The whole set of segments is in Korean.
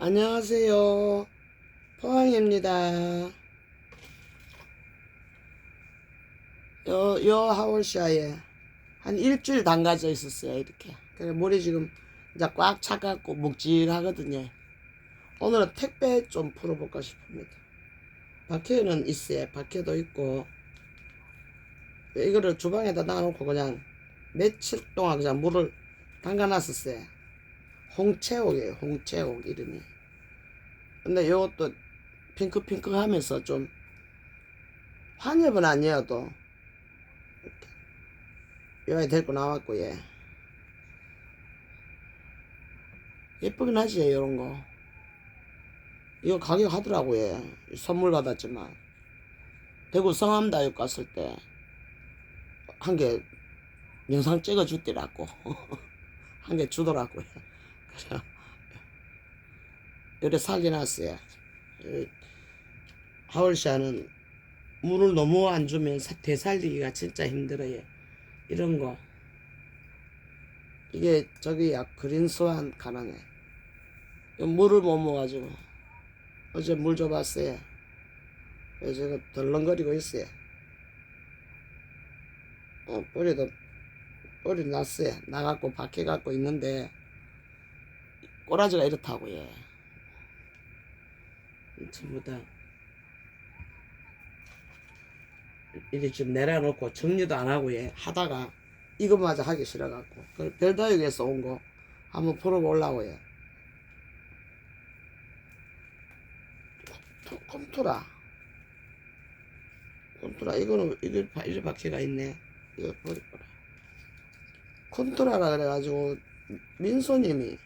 안녕하세요. 포항입니다. 요, 요 하월시아에 한 일주일 담가져 있었어요, 이렇게. 그래, 물이 지금 이제 꽉 차갖고 묵직하거든요. 오늘은 택배 좀 풀어볼까 싶습니다. 박해는 있어요. 박해도 있고. 이거를 주방에다 놔놓고 그냥 며칠 동안 그냥 물을 담가놨었어요. 홍채옥이에요. 홍채옥 이름이. 근데 요것도 핑크핑크 하면서 좀 환엽은 아니어도 이렇게 여기 데리고 나왔고 얘. 예쁘긴 하지 요런 거. 이거 가격 하더라고 얘. 선물 받았지만 대구 성암다육 갔을 때 한 개 영상 찍어 주더라고. 한 개 주더라고요. 이래 살려놨어요. 하월시아는 물을 너무 안 주면 사- 되살리기가 진짜 힘들어요. 이런 거. 이게 저기야 그린스완 가라네. 이거 물을 못 먹어가지고 어제 물 줘봤어요. 그래서 지금 덜렁거리고 있어요. 어, 뿌리도 뿌리 났어요. 나갖고 밖에 갖고 있는데 꼬라지가 이렇다고 예. 전부 다 이리 좀 내려놓고 정리도 안 하고 예 하다가 이것마저 하기 싫어갖고. 그 별다육에서 온 거 한번 풀어보려고 예. 컴- 컴투라. 컴투라. 이거는 바- 이래 바퀴가 있네. 이거 버릴 거라 컴투라라 그래가지고 민소님이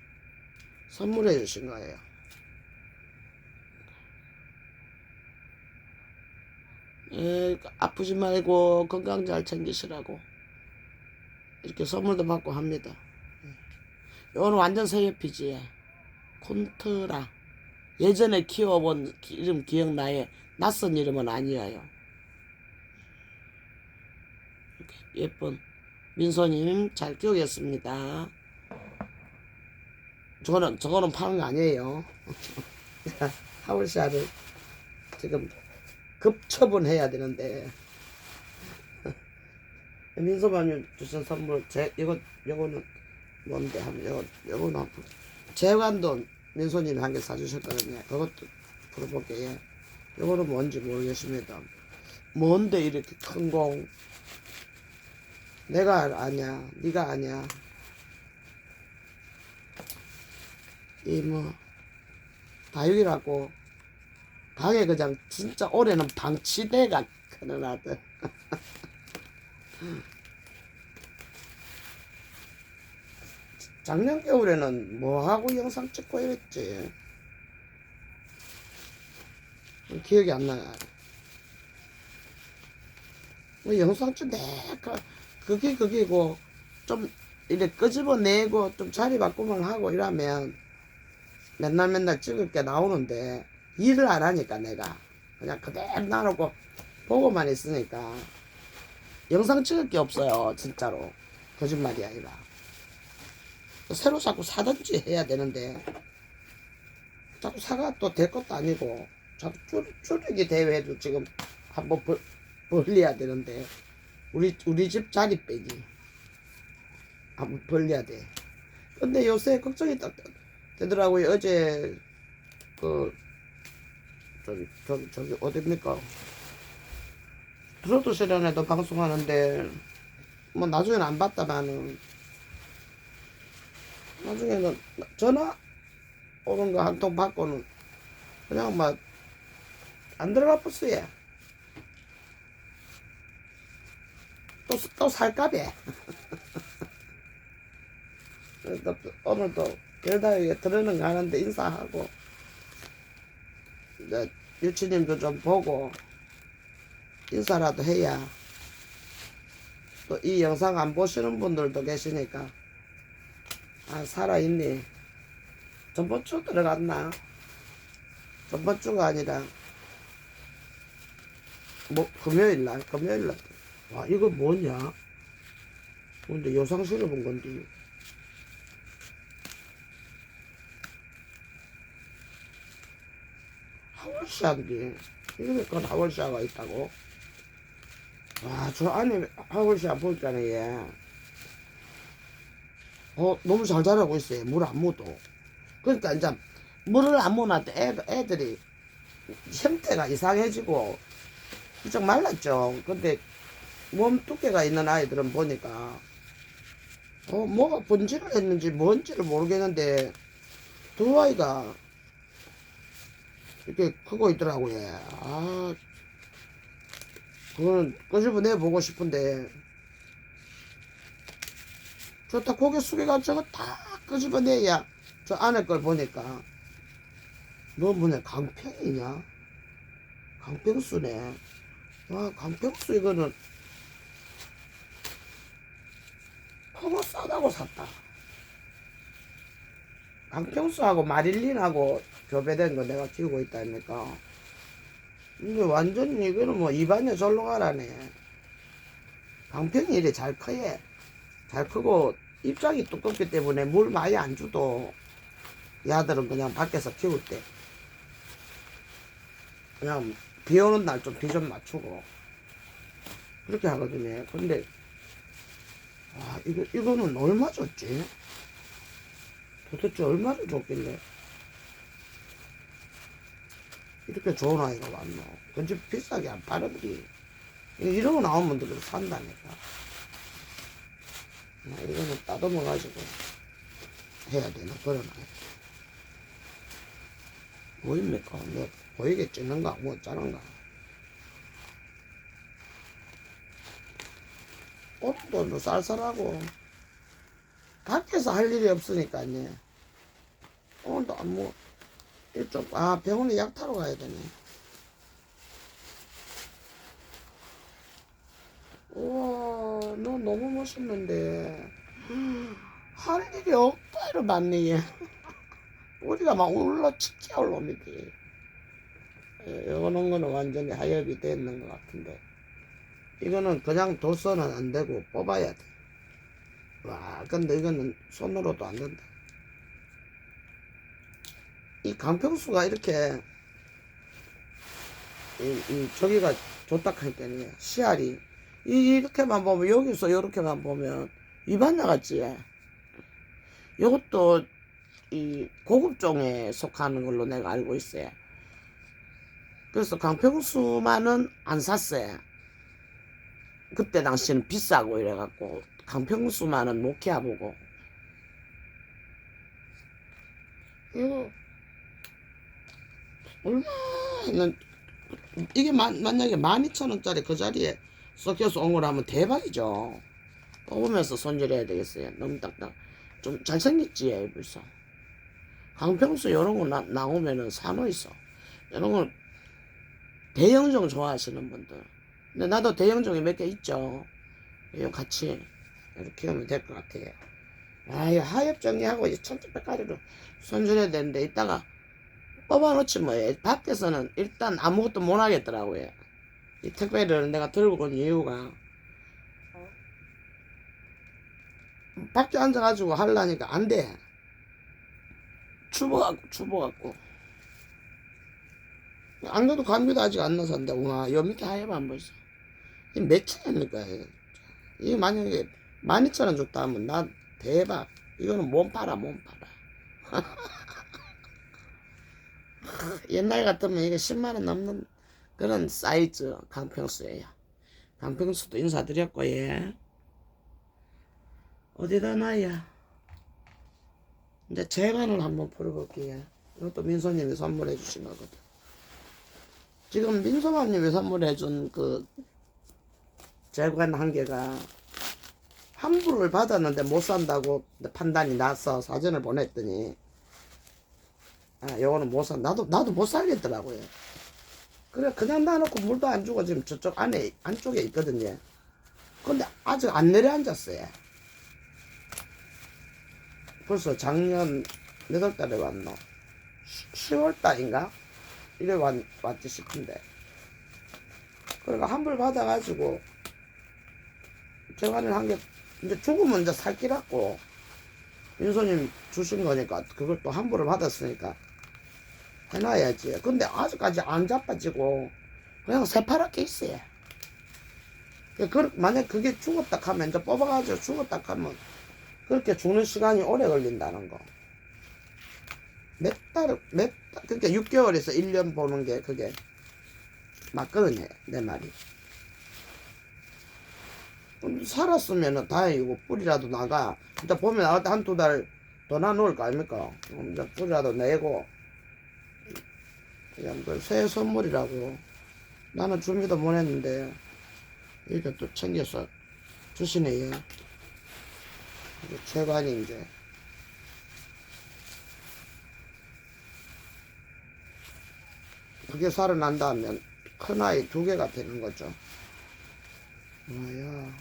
선물해 주신 거예요. 에, 아프지 말고 건강 잘 챙기시라고 이렇게 선물도 받고 합니다. 이거는 완전 새 옆이지. 콘트라. 예전에 키워본 기- 이름 기억나요? 낯선 이름은 아니에요. 예쁜 민소님 잘 키우겠습니다. 저거는 저거는 파는 거 아니에요. 하울샤를 지금 급처분해야 되는데 민소방님 주신 선물 제 이거 요거는 뭔데 하면 요거 요거는 한번 재관도 민소님이 한 개 사주셨거든요. 그것도 풀어볼게요. 요거는 뭔지 모르겠습니다. 뭔데 이렇게 큰 공? 내가 아냐, 네가 아냐. 이 뭐 다육이라고 가게 그냥 진짜 올해는 방치대가 크는 아들 작년 겨울에는 뭐하고 영상 찍고 이랬지? 기억이 안 나요. 뭐 영상 찍 내가 그게 그게고 좀 이래 끄집어내고 좀 자리 바꾸면 하고 이러면 맨날 맨날 찍을 게 나오는데 일을 안 하니까 내가. 그냥 그대로 놔놓고 보고만 있으니까. 영상 찍을 게 없어요 진짜로. 거짓말이 아니라. 새로 자꾸 사든지 해야 되는데. 자꾸 사가 또 될 것도 아니고. 자꾸 줄, 줄이기 대회도 지금 한번 벌, 벌려야 되는데. 우리 우리 집 자리 빼기. 한번 벌려야 돼. 근데 요새 걱정이 딱 되더라고요. 어제 그 저기 저기 저기 어딥니까? 들어도 시련에도 방송하는데 뭐 나중에는 안 봤다마는 나중에는 전화 오는 거 한 통 받고는 그냥 막 안 들어가 버스에 또 또 살까배 그러니까 또 오늘도 별다육에 들어는 가는데 인사하고. 이제 유치님도 좀 보고 인사라도 해야. 또 이 영상 안 보시는 분들도 계시니까. 아 살아있니? 전번 주 들어갔나? 전번 주가 아니라 뭐 금요일 날 금요일 날 와 이거 뭐냐? 근데 요상수를 본 건데 하월시아인데 이게 그건 하월시아가 있다고. 와저 안에 하월시아 보니까 얘. 어, 너무 잘 자라고 있어요 물 안 묻어. 그러니까 이제 물을 안 묻어도 애, 애들이 형태가 이상해지고 좀 말랐죠. 근데 몸 두께가 있는 아이들은 보니까 어 뭐가 번지를 했는지 뭔지를 모르겠는데 두 아이가 이렇게 크고 있더라고요. 아, 그거는 끄집어내 보고 싶은데 좋다 고개 숙여가 저거 다 끄집어내야 저 안에 걸 보니까 너 뭐냐 강평이냐? 강평수네. 와 강평수 이거는 너무 싸다고 샀다. 강평수하고 마릴린하고 교배된 거 내가 키우고 있다니까. 근데 완전히 이거는 뭐 입안에 절로 가라네. 강평이 이래 잘 커요. 잘 크고 입장이 두껍기 때문에 물 많이 안 줘도 야들은 그냥 밖에서 키울 때 그냥 비 오는 날 좀비좀 맞추고 그렇게 하거든요. 근데 와 이거 이거는 얼마 줬지? 도대체 얼마를 줬길래 이렇게 좋은 아이가 왔노? 근데 비싸게 안 이런 거 나오면 들 산다니까. 아, 이거는 따듬어 가지고 해야 그런 아이 보입니까? 뭐 보이게 찍는가? 뭐 짜는가? 옷도 뭐 쌀쌀하고 밖에서 할 일이 없으니까요. 오늘도 뭐 이쪽 아 병원에 약 타러 가야 되네. 우와 너 너무 멋있는데 할 일이 이러 맞네 얘. 우리가 막 울러 치켜 올라옵니다. 이거는 거는 완전히 하엽이 됐는 것 같은데 이거는 그냥 둬서는 안 되고 뽑아야 돼. 와, 근데 이거는 손으로도 안 된다. 이 강평수가 이렇게, 이, 이 저기가 좋다 하니까, 씨알이. 이, 이렇게만 보면, 여기서 이렇게만 보면, 이반야 같지? 이것도, 이, 고급종에 속하는 걸로 내가 알고 있어요. 그래서 강평수만은 안 샀어요. 그때 당시는 비싸고 이래갖고 강평수만은 못 키워보고 이거 얼마는 이게 만, 만약에 12,000원짜리 그 자리에 섞여서 온 거라면 대박이죠. 뽑으면서 손질해야 되겠어요. 너무 딱딱. 좀 잘생겼지 벌써. 강평수 이런 거 나, 나오면은 산호 있어. 이런 거 대형종 좋아하시는 분들. 근데 나도 대형종이 몇 개 있죠. 이거 같이 이렇게 하면 될 것 같아요. 아, 이 하엽 정리하고 이제 천지백가리로 손질해야 되는데 이따가 뽑아놓지 뭐. 밖에서는 일단 아무것도 못 하겠더라고요. 이 택배를 내가 들고 온 이유가 밖에 앉아가지고 하려니까 안 돼. 추워갖고, 추워갖고. 안 그래도 감기도 아직 안 나서는데, 와, 여 밑에 하엽 안 보이죠? 이게 몇 차입니까? 이거 이게 만약에 12,000원 줬다 하면 나 대박. 이거는 몸 팔아, 몸 팔아. 옛날 같으면 이게 10만원 넘는 그런 사이즈 강평수예요. 강평수도 인사드렸고, 예. 어디다 놔야? 이제 재간을 한번 풀어볼게요. 이것도 민소님이 선물해 주신 거거든. 지금 민소맘님이 선물해 준그 재관 한 개가 환불을 받았는데 못 산다고 판단이 나서 사전을 보냈더니 아 요거는 못 산. 나도 나도 못 살겠더라고요. 그래 그냥 놔놓고 물도 안 주고 지금 저쪽 안에 안쪽에 있거든요. 근데 아직 안 내려앉았어요. 벌써 작년 몇월 달에 왔노? 10월 달인가? 이래 왔, 왔지 싶은데. 그러니까 환불 받아가지고 재관을 한 게 이제 죽으면 이제 살기라고 민소님 주신 거니까 그걸 또 환불을 받았으니까 해놔야지. 근데 아직까지 안 자빠지고 그냥 새파랗게 있어요. 그 만약 그게 죽었다 하면 이제 뽑아가지고 죽었다 하면 그렇게 죽는 시간이 오래 걸린다는 거. 몇 달, 몇 달, 그러니까 6개월에서 1년 보는 게 그게 맞거든요, 내 말이. 음, 살았으면은 다행이고 뿌리라도 나가. 일단 보면 나갈 때한두 달 더 나놓을 거 아닙니까? 음, 이제 뿌리라도 내고 그냥 그새 선물이라고 나는 준비도 못 했는데 이렇게 또 챙겨서 주시네요. 이제 최관이 이제 그게 살아난다면 큰 아이 두 개가 되는 거죠. 뭐야?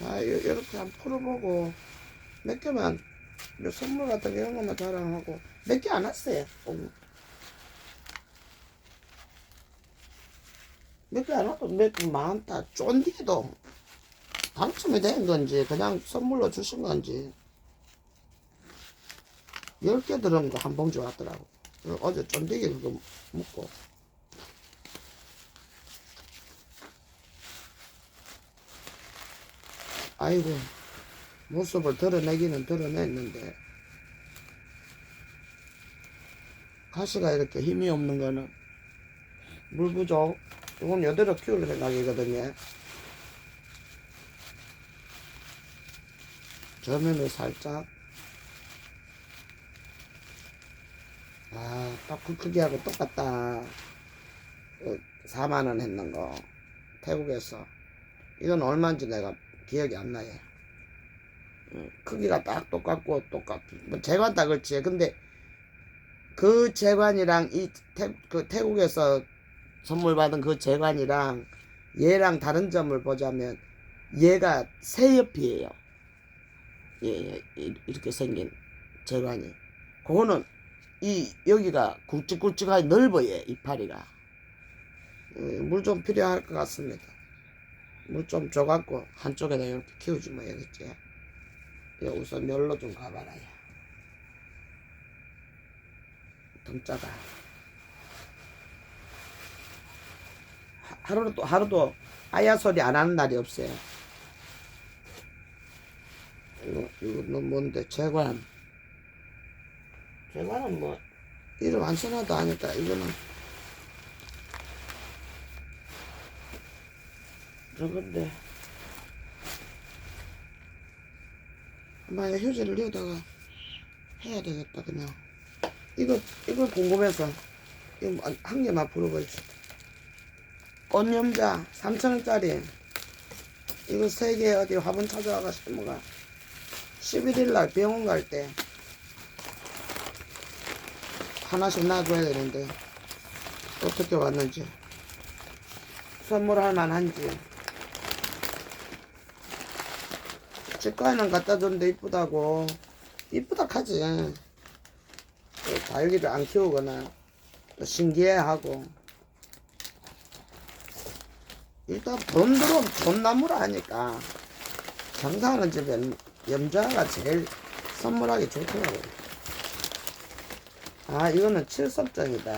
아, 요- 이렇게 한 풀어보고 몇 개만 요 선물 같은 거 이런 것만 자랑하고 몇 개 안 왔어요. 몇 개 안 왔고 몇개 많다. 쫀디도 당첨이 된 건지 그냥 선물로 주신 건지 열개 들은 거 한 봉지 왔더라고. 어제 쫀디기 그거 먹고 아이고 모습을 드러내기는 드러냈는데 가시가 이렇게 힘이 없는 거는 물 부족 이건 여대로 키울 생각이거든요. 저면을 살짝 아딱 그 크기하고 똑같다. 4만원 했는 거 태국에서. 이건 얼마인지 내가 기억이 안 나요. 음, 크기가 딱 똑같고 똑같 뭐 재관 다 그렇지. 근데 그 재관이랑 이 태, 그 태국에서 선물 받은 그 재관이랑 얘랑 다른 점을 보자면 얘가 새 옆이에요. 예, 예, 이- 이렇게 생긴 재관이. 그거는 이 여기가 굵직굵직하게 넓어요 이파리가. 물 좀 필요할 것 같습니다. 물 좀 줘갖고 한쪽에다 이렇게 키워주면 되겠지 야, 우선 멸로 좀 가봐라 야. 등짜가 하- 하루도 또 하루도 아야 소리 안 하는 날이 없어요. 이거 이거는 뭔데? 재관. 재관은 뭐 이름 안 써놔도 아니까 이거는 저건데 만약 휴지를 여기다가 해야 되겠다 그냥. 이거 이거 궁금해서. 이거 한- 한 개만 풀어보지. 꽃염자 3천원짜리. 이거 세 개 어디 화분 찾아와가지고 뭐가. 11일날 병원 갈 때 하나씩 놔줘야 되는데 어떻게 왔는지. 선물할 만한지 치과에는 갖다 줬는데 이쁘다고. 이쁘다 또 다육이를 안 키우거나 또 신기해하고. 일단 돈 들어오면 돈나무라 하니까 장사하는 집엔 염자가 제일 선물하기 좋더라고. 아 이거는 칠섭정이다.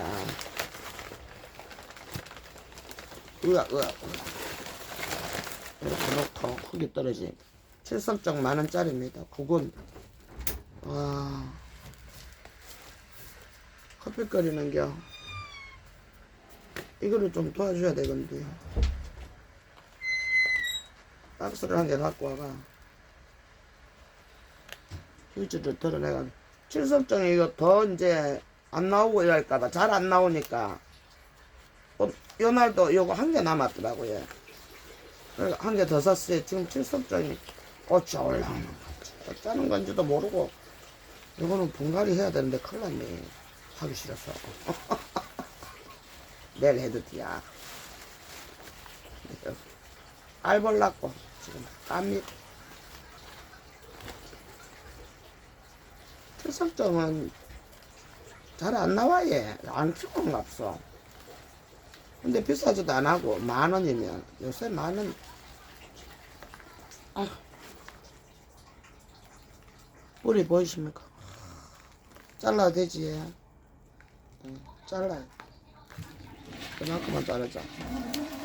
으아 으아 으아 이렇게 놓고 흙이 떨어지 칠섭정 만원짜리입니다. 그건 와. 커피 끓이는 겨. 이거를 좀 도와줘야 되건데 박스를 한 개 갖고 와가 휴지를 덜어내가. 칠섭정이 이거 더 이제 안 나오고 이럴까봐. 잘 안 나오니까. 어, 요날도 요거 한 개 남았더라고요. 한 개 더 샀어요. 지금 칠섭정이 어찌 올라오는 건지 어쩌는 건지도 모르고. 이거는 분갈이 해야 되는데 큰일 났네. 하기 싫어서. 내일 해도 돼야. 알벌 났고 지금 깝니다 칠석정은 잘 안 나와 얘안 키우는 거 없어. 근데 비싸지도 안 하고 만 원이면. 요새 만원. 아 뿌리 보이십니까 잘라도 되지. 응, 잘라. 그만큼만 자르자.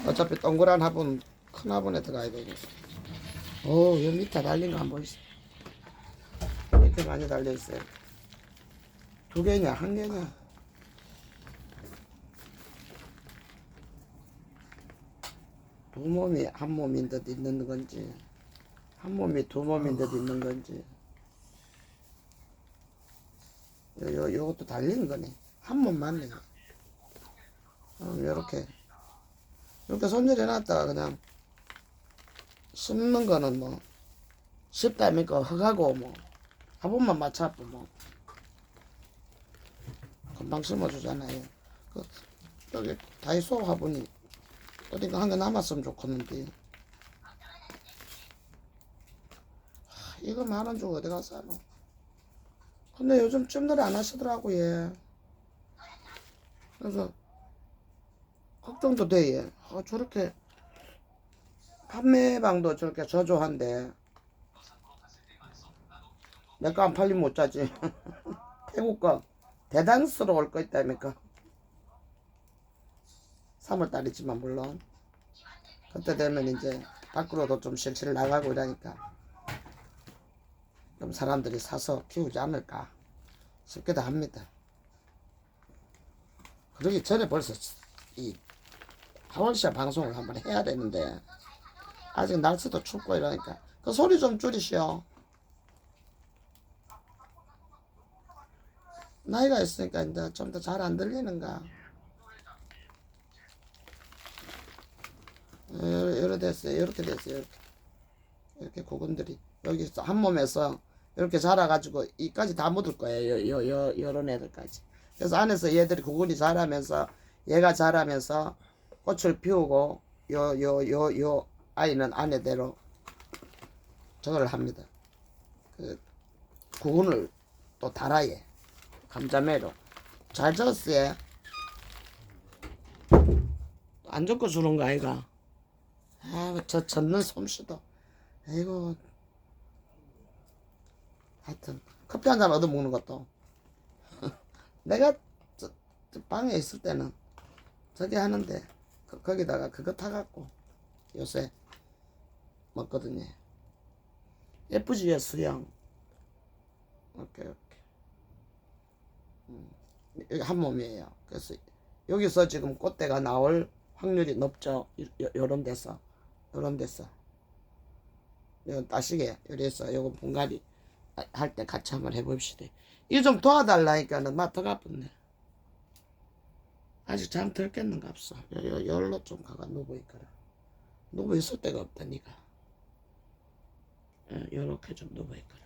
어차피 동그란 화분, 큰 화분에 들어가야 되겠어. 오, 여기 밑에 달린 거 한번 보이세요? 이렇게 많이 달려있어요. 두 개냐, 한 개냐? 두 몸이 한 몸인 듯 있는 건지, 한 몸이 두 몸인 듯 있는 건지. 요, 요, 요것도 달린 거네. 한 몸만 네 어, 요렇게. 이렇게 손질해 놨다가 그냥 심는 거는 뭐, 쉽다니까 흙하고 뭐, 화분만 맞춰갖고 뭐, 금방 심어주잖아요. 그, 여기 다이소 화분이 어딘가 한 개 남았으면 좋겠는데. 하, 이거 만 원 주고 어디 가서 하노? 근데 요즘 찜들이 안 하시더라고, 예. 그래서, 걱정도 돼, 예. 아, 저렇게, 판매방도 저렇게 저조한데, 내 거 안 팔리면 못 자지. 태국 거, 대단스러울 거 있다니까. 3월달이지만, 물론. 그때 되면 이제, 밖으로도 좀 실실 나가고 이러니까. 좀 사람들이 사서 키우지 않을까 싶기도 합니다. 그러기 전에 벌써 이 하원시아 방송을 한번 해야 되는데 아직 날씨도 춥고 이러니까 그 소리 좀 줄이시오. 나이가 있으니까 이제 좀 더 잘 안 들리는가. 이렇게 됐어요. 이렇게 됐어요. 이렇게. 이렇게 고군들이 여기서 한 몸에서 이렇게 자라가지고 이까지 다 묻을 거예요. 요, 요, 요런 애들까지. 그래서 안에서 얘들이 구근이 자라면서 얘가 자라면서 꽃을 피우고 요, 요, 요, 요 아이는 아내대로 저걸 합니다. 그 구근을 또 달아예. 감자매로. 잘 졌어요. 안 젖고 주는 거 아이가? 아이고, 저 젖는 솜씨도. 아이고. 하여튼, 커피 한 잔 얻어 먹는 것도. 내가 저, 저 방에 있을 때는 저기 하는데, 그, 거기다가 그거 타갖고 요새 먹거든요. 예쁘지, 얘 수영. 이렇게, 이렇게. 음, 여기 한 몸이에요. 그래서 여기서 지금 꽃대가 나올 확률이 높죠. 요런 데서. 요런 데서. 이건 따시게 요래서 요거 분갈이 할 때 같이 한번 해봅시다. 이거 좀 도와달라니까는 마트 가쁘네. 아직 잠 덜 깼는가 없어. 요, 요, 열로 좀 가가 누워 있거라. 누워 있을 데가 없다, 니가. 예, 요렇게 좀 누워 있거라.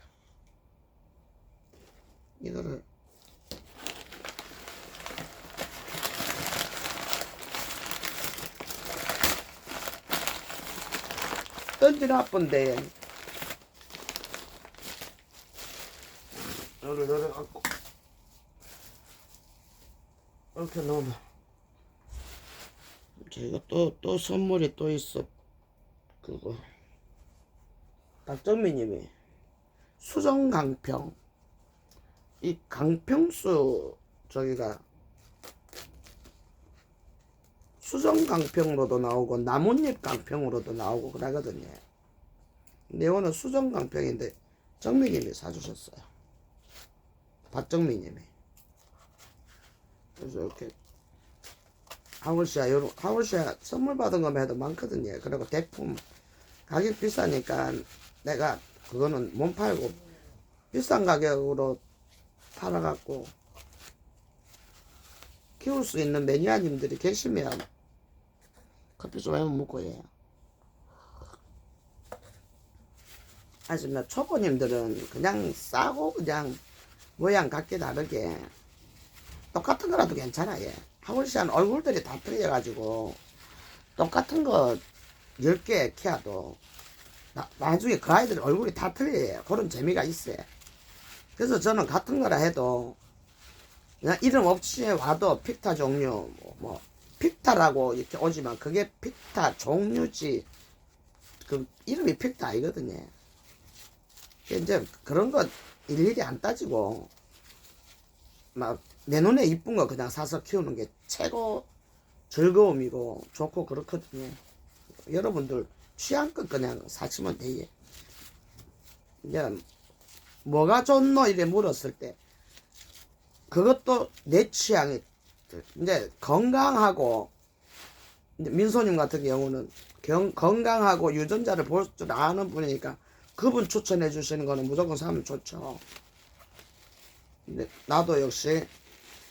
이거를 던지 나쁜데 여기 내려갖고. 이렇게 넣으면. 제가 또 또 선물이 또 있어. 그거. 박정민님이 수정 강평. 이 강평수 저기가 수정 강평으로도 나오고 나뭇잎 강평으로도 나오고 그러거든요. 근데 이거는 수정 강평인데 정민님이 사주셨어요. 박정민님이. 그래서 이렇게 하울시아 요런 하울시아 선물 받은 거만 해도 많거든요. 그리고 대품 가격 비싸니까 내가 그거는 못 팔고 비싼 가격으로 팔아갖고 키울 수 있는 매니아님들이 계시면 커피 좀 해면 먹고 해요. 나 초보님들은 그냥 싸고 그냥 모양 각기 다르게 똑같은 거라도 괜찮아요. 하울시안 얼굴들이 다 틀려가지고 똑같은 거 10개 키워도 나, 나중에 그 아이들 얼굴이 다 틀려요. 그런 재미가 있어요. 그래서 저는 같은 거라 해도 그냥 이름 없이 와도 픽타 종류 뭐, 뭐 픽타라고 이렇게 오지만 그게 픽타 종류지 그 이름이 픽타 아니거든요. 이제 그런 거 일일이 안 따지고 막 내 눈에 이쁜 거 그냥 사서 키우는 게 최고 즐거움이고 좋고 그렇거든요. 여러분들 취향껏 그냥 사시면 돼요. 이제 뭐가 좋노 이래 물었을 때 그것도 내 취향이 이제 건강하고 이제 민소님 같은 경우는 경- 건강하고 유전자를 볼 줄 아는 분이니까 그분 추천해 주시는 거는 무조건 사면 좋죠. 근데 나도 역시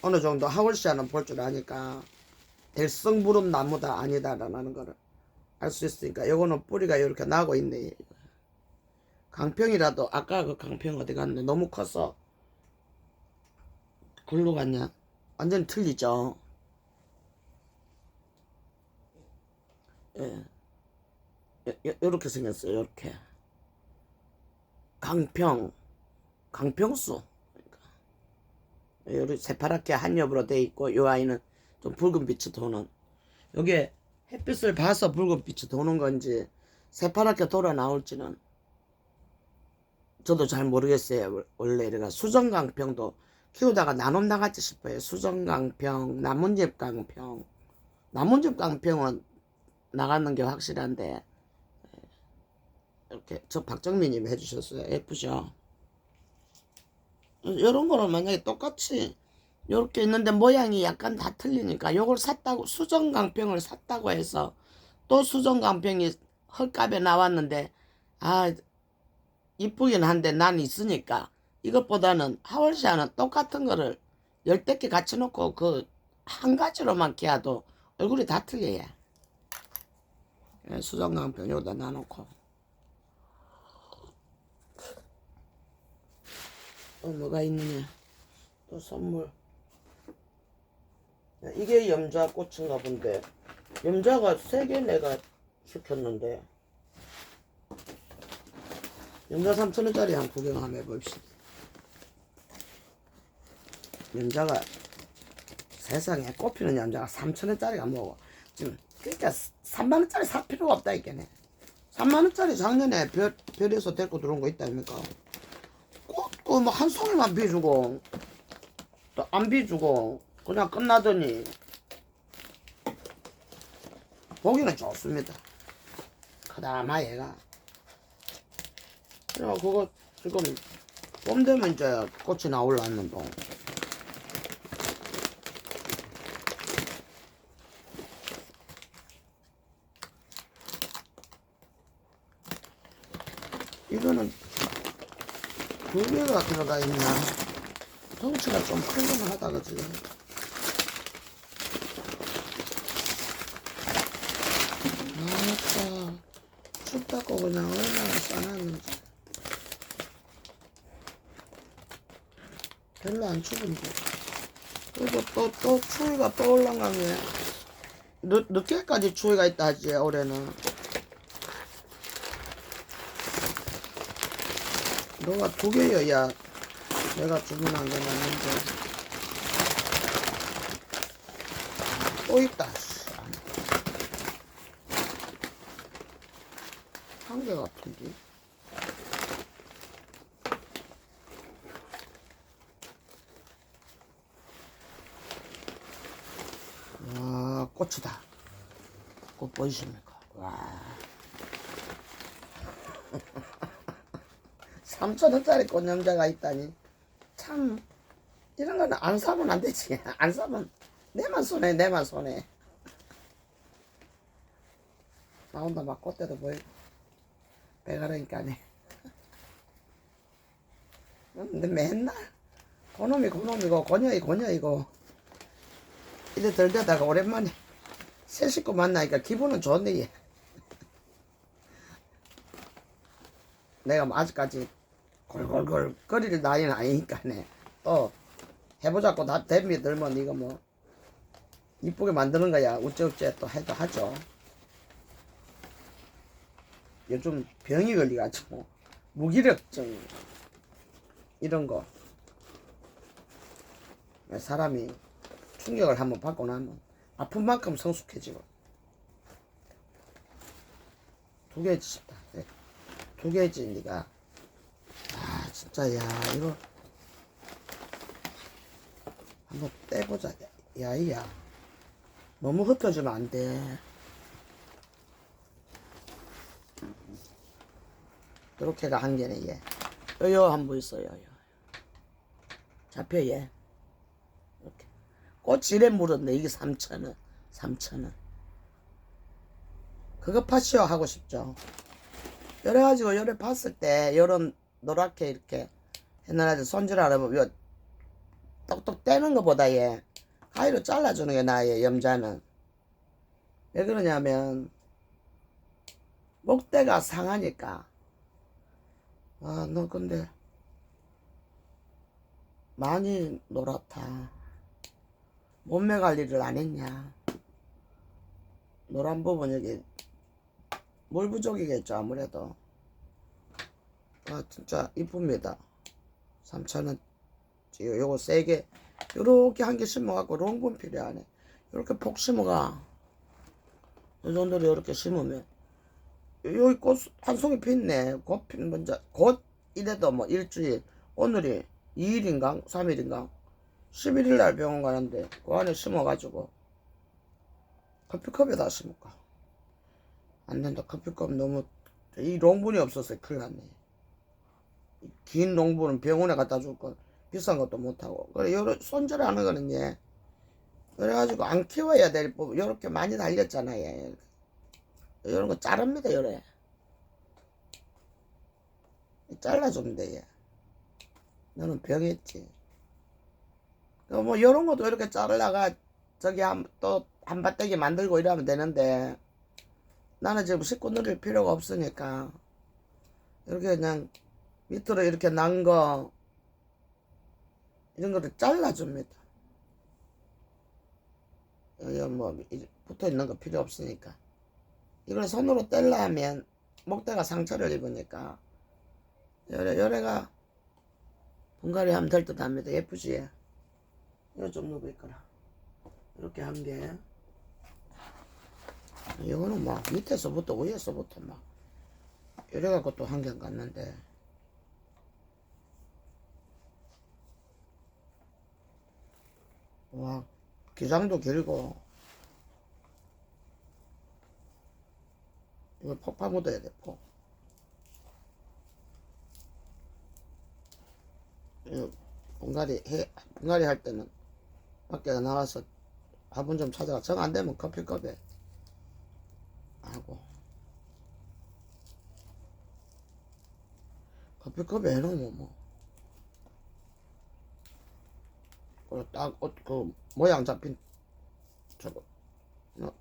어느 정도 하월시아는 볼 줄 아니까 될성부름 나무다 아니다라는 거를 알 수 있으니까 요거는 뿌리가 이렇게 나고 있네. 강평이라도 아까 그 강평 어디 갔네 너무 커서 글로 갔냐? 완전 틀리죠. 예. 요- 요렇게 생겼어요. 요렇게. 강평. 강평수. 그러니까. 요리 새파랗게 한 겹으로 돼 있고 요 아이는 좀 붉은 빛이 도는. 요게 햇빛을 봐서 붉은 빛이 도는 건지 새파랗게 돌아 나올지는 저도 잘 모르겠어요. 원래 내가 수정강평도 키우다가 나눔 나갔지 싶어요. 수정강평, 나뭇잎 강평. 나뭇잎 강평은 나가는 게 확실한데 이렇게 저 박정민님 해주셨어요. 예쁘죠? 이런 거는 만약에 똑같이 이렇게 있는데 모양이 약간 다 틀리니까 요걸 샀다고 수정강평을 샀다고 해서 또 수정강평이 헐값에 나왔는데 아 이쁘긴 한데 난 있으니까 이것보다는 하월시아는 똑같은 거를 열댓 개 같이 놓고 그 한 가지로만 키워도 얼굴이 다 틀려요. 예, 수정강평 여기다 놔놓고 또 뭐가 있느냐. 또 선물. 야, 이게 염자 꽃인가 본데. 염자가 세 개 내가 시켰는데. 염자 3천원짜리 한 구경 한번 해봅시다. 염자가 세상에 꽃피는 염자가 3천원짜리가 뭐고 지금 그러니까 3만원짜리 살 필요가 없다 이게네 3만원짜리 작년에 별, 별에서 데리고 들어온 거 있다 아닙니까. 꽃 그 뭐 한 송이만 비주고 또 안 비주고 그냥 끝나더니. 보기는 좋습니다. 그나마 얘가. 그래 그거 지금 봄 되면 이제 꽃이 나올라는 동 이거는 두 개가 들어가 있나 덩치가 좀 큰건 하다 그지? 아따 춥다고 그냥 얼마나 싸놨는지. 별로 안 추운데. 그리고 또 또 추위가 또 올라가네. 늦, 늦게까지 추위가 있다 하지 올해는 너가 두 개여야. 내가 주문한 거 맞는데 또 있다 씨. 한개 같은데? 와 꽃이다. 꽃 보이십니까? 와 3천원짜리 꽃염자가 있다니. 참 이런 거는 안 사면 안 되지. 안 사면 내만 손해 내만 손해. 나온다 막 꽃대도 보이고 배가르니까네. 근데 맨날 고놈이 고놈이고 고녀이 고녀이고 이래 들대다가 오랜만에 새 식구 만나니까 기분은 좋네 얘. 내가 뭐 아직까지 골골골 거릴 나이는 아니니까네. 또 해보자고 다 대비 들면 이거 뭐 이쁘게 만드는 거야. 우째우째 또 해도 하죠. 요즘 병이 걸려가지고 무기력증 이런 거. 사람이 충격을 한번 받고 나면 아픈 만큼 성숙해지고. 두 개지 싶다. 네. 두 개지 니가 아 진짜 야 이거 한번 떼보자. 야이야. 너무 흩어지면 안 돼. 이렇게가 한 개네, 얘. 여여 한번 있어요, 여. 잡혀, 얘. 이렇게. 꽃 이래 물었네. 이게 3,000원. 3,000원. 그거 파시오 하고 싶죠. 이래가지고, 요래 봤을 때, 요런 노랗게 이렇게 해놔야지 손질하려면, 요, 똑똑 떼는 것보다 얘, 가위로 잘라주는 게 나아요, 염자는. 왜 그러냐면, 목대가 상하니까. 아, 너 근데, 많이 노랗다. 몸매 관리를 안 했냐. 노란 부분 여기, 물 부족이겠죠, 아무래도. 아, 진짜 이쁩니다. 3,000원. 요거 세게 요렇게 한 개 심어갖고 롱분 필요하네. 요렇게 폭 심어가. 이 정도로 요렇게 심으면. 여기 꽃 한 송이 폈네. 곧 피는 먼저, 곧 이래도 뭐 일주일. 오늘이 2일인가? 3일인가? 11일 날 병원 가는데 그 안에 심어가지고 커피컵에다 심을까? 안 된다. 커피컵 너무 이 롱분이 없어서 큰일 났네. 이긴 롱분은 병원에 갖다 줄 건 비싼 것도 못하고 그래 요런 손질하는 거는 예 그래가지고 안 키워야 될법 요렇게 많이 달렸잖아요 예. 요런 거 자릅니다 요래 잘라주면 돼 예. 너는 병했지 그뭐 요런 것도 이렇게 자르다가 저기 한 또 한밭대기 만들고 이러면 되는데 나는 지금 식구 누릴 필요가 없으니까 이렇게 그냥 밑으로 이렇게 난 거 이런 거를 잘라줍니다. 여기 뭐 붙어 있는 거 필요 없으니까 이걸 손으로 뗄라 하면 목대가 상처를 입으니까 요래 요래가 분갈이 하면 될 듯 합니다. 예쁘지? 이거 좀 넣을 거라. 이렇게 한 개. 이거는 막 밑에서부터 위에서부터 막 이래갖고 또 한 개 갔는데 와 기장도 길고. 이거 폭 파 묻어야 돼 폭. 분갈이 해 분갈이 할 때는 밖에 나가서 화분 좀 찾아가. 정 안 되면 커피컵에. 하고. 커피컵에 해놓으면 뭐 어, 딱그 모양 잡힌 저거. 해놓